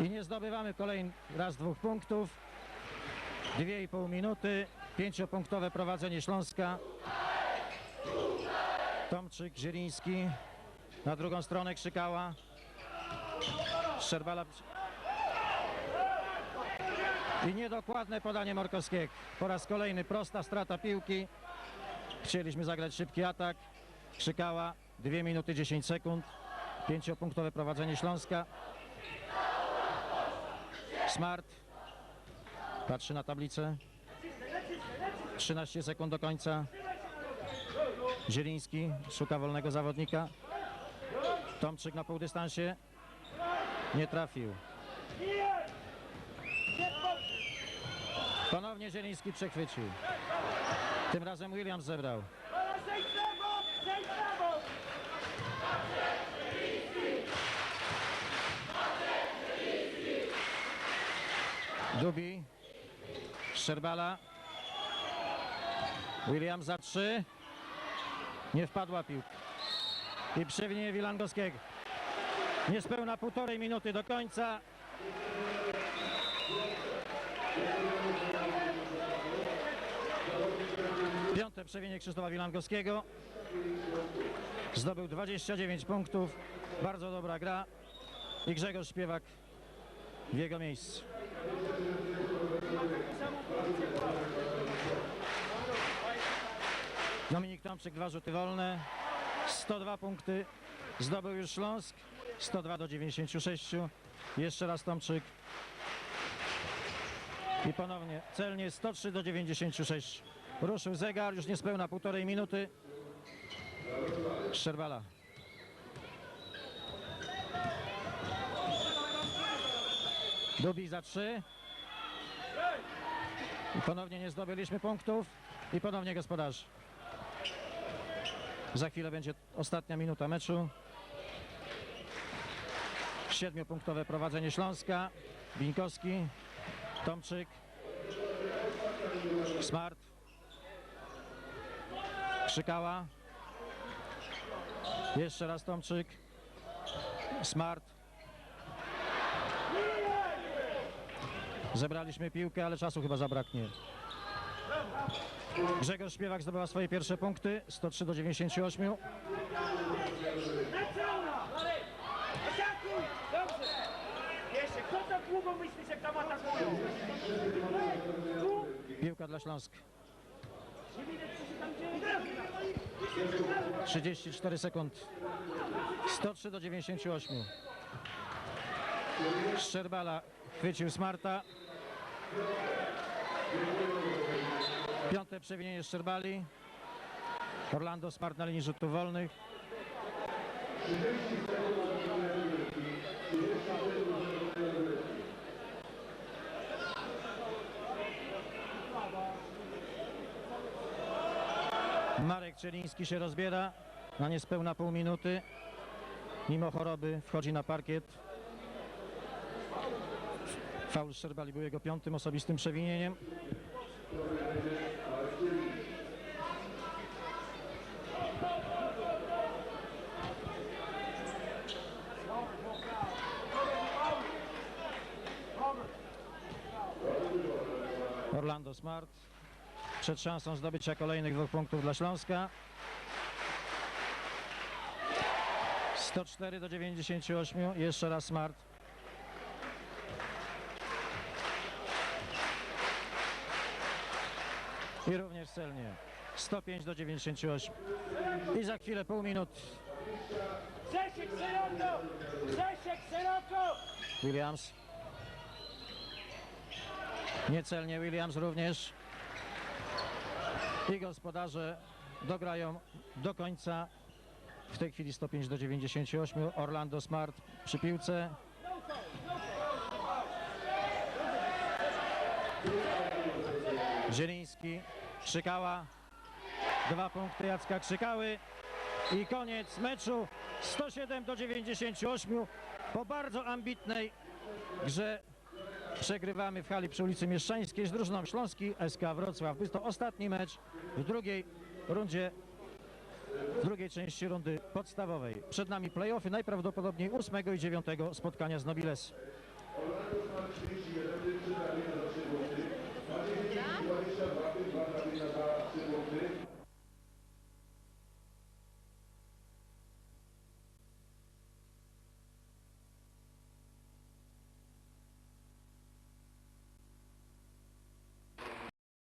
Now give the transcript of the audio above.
I nie zdobywamy kolejny raz dwóch punktów. Dwie i pół minuty. Pięciopunktowe prowadzenie Śląska. Tomczyk, Zieliński. Na drugą stronę Krzykała. Szczerbala. I niedokładne podanie Morkowskiego. Po raz kolejny prosta strata piłki. Chcieliśmy zagrać szybki atak. Krzykała. 2 minuty 10 sekund. Pięciopunktowe prowadzenie Śląska. Smart. Patrzy na tablicę. 13 sekund do końca. Zieliński szuka wolnego zawodnika. Tomczyk na półdystansie. Nie trafił. Ponownie Zieliński przechwycił. Tym razem Williams zebrał. Dubi. Szczerbala. Williams za trzy. Nie wpadła piłka. I przewinienie Wilangowskiego. Niespełna półtorej minuty do końca. Piąte przewinienie Krzysztofa Wilangowskiego. Zdobył 29 punktów. Bardzo dobra gra. I Grzegorz Śpiewak w jego miejscu. Dominik Tomczyk, dwa rzuty wolne. 102 punkty zdobył już Śląsk. 102 do 96. Jeszcze raz Tomczyk. I ponownie celnie 103 do 96. Ruszył zegar, już niespełna półtorej minuty. Szczerbala. Dubi za 3. I ponownie nie zdobyliśmy punktów. I ponownie gospodarz. Za chwilę będzie ostatnia minuta meczu. Siedmiopunktowe prowadzenie Śląska. Bińkowski, Tomczyk, Smart, Krzykała. Jeszcze raz Tomczyk, Smart. Zebraliśmy piłkę, ale czasu chyba zabraknie. Grzegorz Śpiewak zdobywa swoje pierwsze punkty, 103 do 98. Lecona! Atakuj! Dobrze! Jeszcze, kto tak długo myślisz, jak tam atakują? Tu? Piłka dla dzieje. 34 sekund. 103 do 98. Szczerbala chwycił Smarta. Piąte przewinienie Szczerbali. Orlando Smart na linii rzutów wolnych. Marek Czeliński się rozbiera na niespełna pół minuty. Mimo choroby wchodzi na parkiet. Faul Szczerbali był jego piątym osobistym przewinieniem. Orlando Smart przed szansą zdobycia kolejnych dwóch punktów dla Śląska. 104 do 98. Jeszcze raz Smart. I również celnie. 105 do 98. I za chwilę pół minut. Grzesiek! Grzesiek! Williams. Niecelnie Williams również. I gospodarze dograją do końca. W tej chwili 105 do 98. Orlando Smart przy piłce. Zieliński, Krzykała. Dwa punkty Jacka Krzykały. I koniec meczu 107 do 98 po bardzo ambitnej grze przegrywamy w hali przy ulicy Mieszczańskiej z drużyną Śląski SK Wrocław. Był to ostatni mecz w drugiej rundzie, w drugiej części rundy podstawowej. Przed nami playoffy najprawdopodobniej 8 i 9 spotkania z Nobiles. Thank you.